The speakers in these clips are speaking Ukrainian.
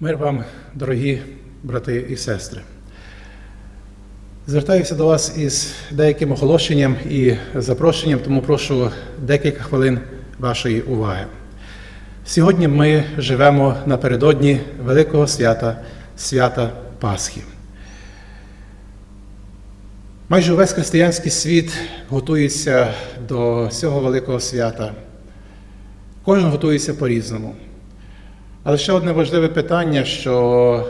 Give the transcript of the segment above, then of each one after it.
Мир вам, дорогі брати і сестри. Звертаюся до вас із деяким оголошенням і запрошенням, тому прошу декілька хвилин вашої уваги. Сьогодні ми живемо напередодні Великого свята, свята Пасхи. Майже увесь християнський світ готується до цього великого свята. Кожен готується по-різному. Але ще одне важливе питання, що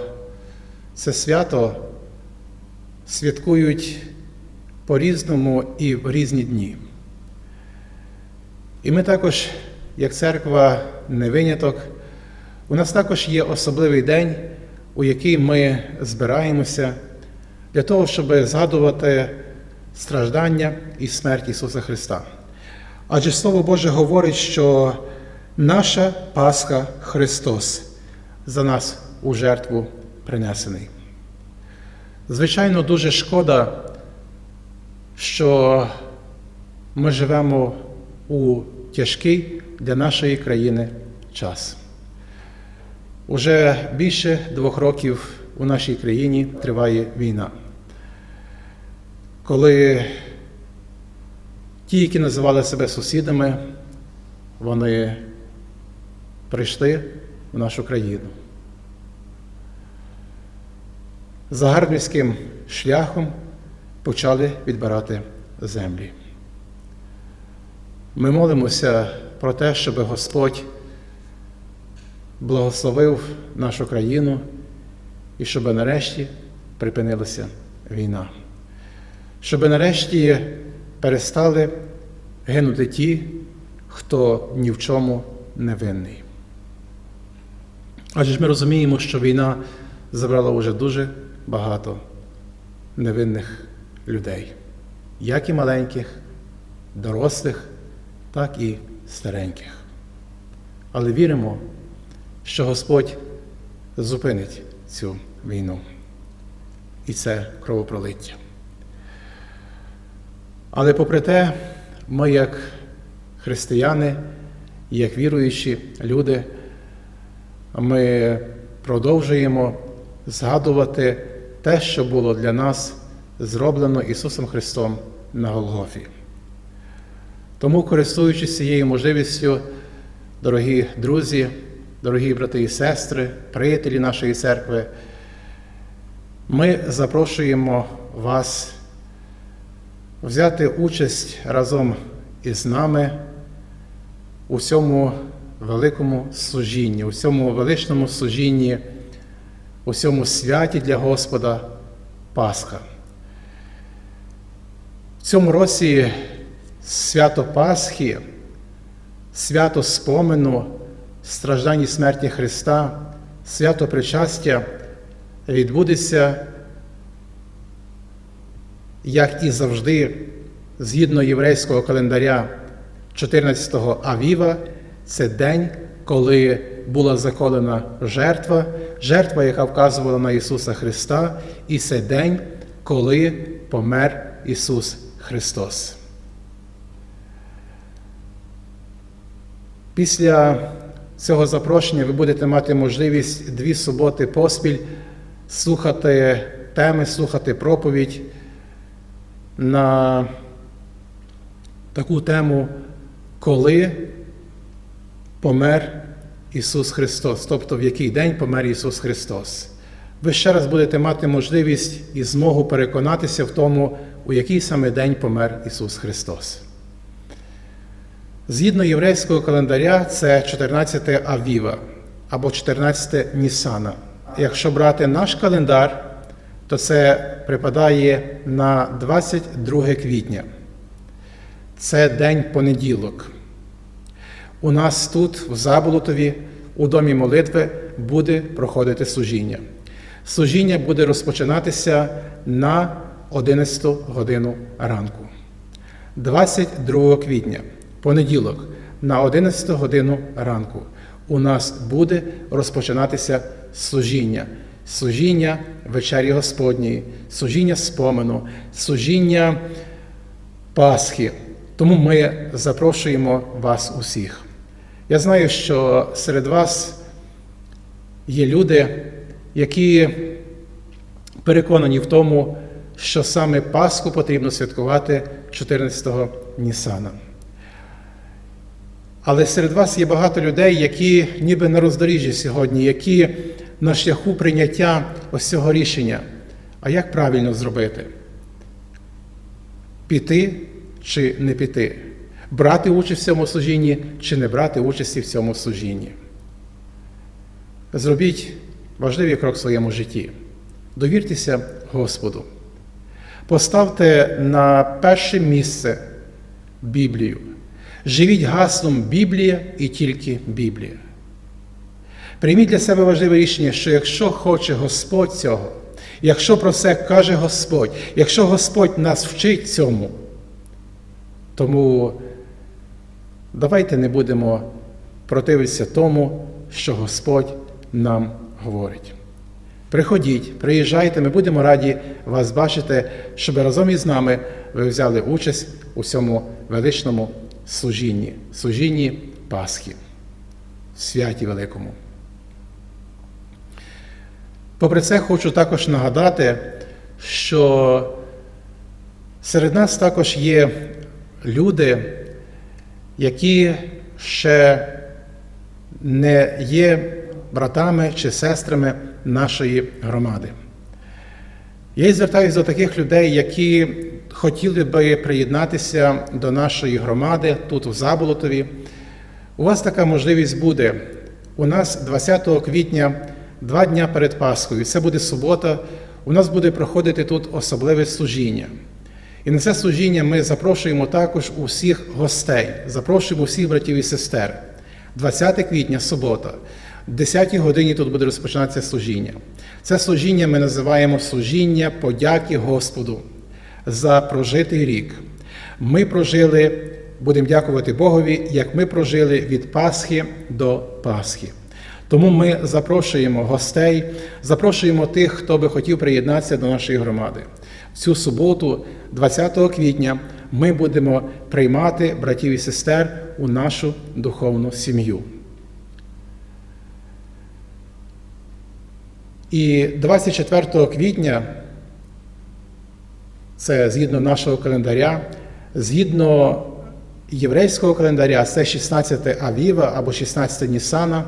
це свято святкують по-різному і в різні дні. І ми також, як церква, не виняток, у нас також є особливий день, у який ми збираємося для того, щоб згадувати страждання і смерть Ісуса Христа. Адже Слово Боже говорить, що наша Пасха Христос за нас у жертву принесений. Звичайно, дуже шкода, що ми живемо у тяжкий для нашої країни час. Уже більше двох років у нашій країні триває війна. Коли ті, які називали себе сусідами, вони прийшли в нашу країну. Загарбницьким шляхом почали відбирати землі. Ми молимося про те, щоб Господь благословив нашу країну і щоб нарешті припинилася війна. Щоб нарешті перестали гинути ті, хто ні в чому не винний. Адже ж ми розуміємо, що війна забрала вже дуже багато невинних людей, як і маленьких, дорослих, так і стареньких. Але віримо, що Господь зупинить цю війну і це кровопролиття. Але попри те, ми, як християни, як віруючі люди, ми продовжуємо згадувати те, що було для нас зроблено Ісусом Христом на Голгофі. Тому, користуючись цією можливістю, дорогі друзі, дорогі брати і сестри, приятелі нашої церкви, ми запрошуємо вас взяти участь разом із нами у цьому великому служінні, у цьому величному служінні, у цьому святі для Господа Пасха. В цьому році свято Пасхи, свято спомену, страждань і смерті Христа, свято причастя відбудеться, як і завжди, згідно єврейського календаря 14-го Авіва, це день, коли була заколена жертва, жертва, яка вказувала на Ісуса Христа, і це день, коли помер Ісус Христос. Після цього запрошення ви будете мати можливість дві суботи поспіль слухати теми, слухати проповідь на таку тему, коли помер Ісус Христос, тобто в який день помер Ісус Христос. Ви ще раз будете мати можливість і змогу переконатися в тому, у який саме день помер Ісус Христос. Згідно єврейського календаря, це 14 Авіва або 14 Нісана. Якщо брати наш календар, то це припадає на 22 квітня. Це день понеділок. У нас тут, в Заболотові, у домі молитви, буде проходити служіння. Служіння буде розпочинатися на 11 годину ранку. 22 квітня, понеділок, на 11 годину ранку у нас буде розпочинатися служіння. Служіння вечері Господньої, служіння спомену, служіння Пасхи. Тому ми запрошуємо вас усіх. Я знаю, що серед вас Є люди, які переконані в тому, що саме Пасху потрібно святкувати 14-го Нісана. Але серед вас є багато людей, які ніби на роздоріжжі сьогодні, які на шляху прийняття ось цього рішення. А як правильно зробити? Піти чи не піти? Брати участь в цьому служінні чи не брати участі в цьому служінні? Зробіть важливий крок в своєму житті. Довіртеся Господу. Поставте на перше місце Біблію. Живіть гаслом Біблія і тільки Біблія. Прийміть для себе важливе рішення, що якщо хоче Господь цього, якщо про це каже Господь, якщо Господь нас вчить цьому, тому давайте не будемо противитися тому, що Господь нам говорить. Приходіть, приїжджайте, ми будемо раді вас бачити, щоб разом із нами ви взяли участь у цьому величному служінні, служінні Пасхи, святі Великому. Попри це, хочу також нагадати, що серед нас також є люди, які ще не є братами чи сестрами нашої громади. Я звертаюся до таких людей, які хотіли би приєднатися до нашої громади тут, у Заболотові. У вас така можливість буде. У нас 20 квітня, два дня перед Пасхою, це буде субота, у нас буде проходити тут особливе служіння. І на це служіння ми запрошуємо також усіх гостей, запрошуємо всіх братів і сестер. 20 квітня, субота, в 10 годині тут буде розпочинатися служіння. Це служіння ми називаємо служіння подяки Господу за прожитий рік. Ми прожили, будемо дякувати Богові, як ми прожили від Пасхи до Пасхи. Тому ми запрошуємо гостей, запрошуємо тих, хто би хотів приєднатися до нашої громади. Цю суботу, 20 квітня, ми будемо приймати братів і сестер у нашу духовну сім'ю. І 24 квітня, це згідно нашого календаря, згідно єврейського календаря, це 16 Авіва або 16 Нісана.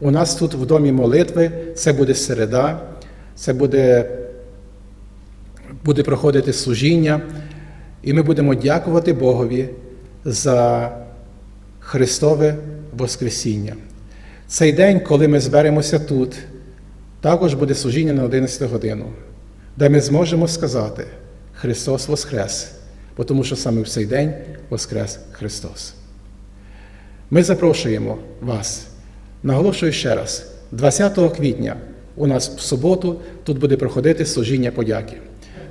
У нас тут в домі молитви, це буде середа, це буде, буде проходити служіння, і ми будемо дякувати Богові за Христове Воскресіння. Цей день, коли ми зберемося тут, також буде служіння на 11 годину, де ми зможемо сказати Христос Воскрес, бо тому що саме в цей день Воскрес Христос. Ми запрошуємо вас, наголошую ще раз, 20 квітня у нас в суботу тут буде проходити служіння подяки.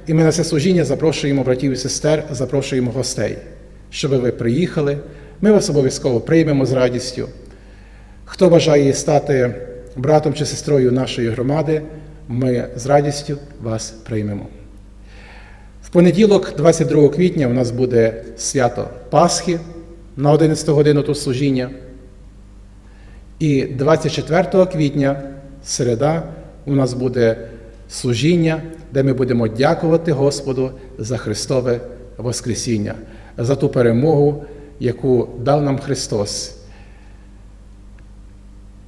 І ми на це служіння запрошуємо братів і сестер, запрошуємо гостей, щоб ви приїхали. Ми вас обов'язково приймемо з радістю. Хто бажає стати братом чи сестрою нашої громади, ми з радістю вас приймемо. В понеділок, 22 квітня, у нас буде свято Пасхи на 11 годину тут служіння. І 24 квітня, середа, у нас буде служіння, де ми будемо дякувати Господу за Христове Воскресіння, за ту перемогу, яку дав нам Христос.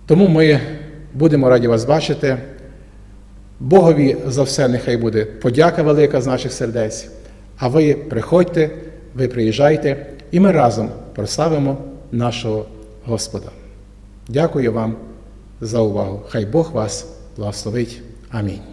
Тому ми будемо раді вас бачити. Богові за все нехай буде подяка велика з наших сердець. А ви приходьте, ви приїжджайте, і ми разом прославимо нашого Господа. Дякую вам за увагу. Хай Бог вас благословить. Амінь.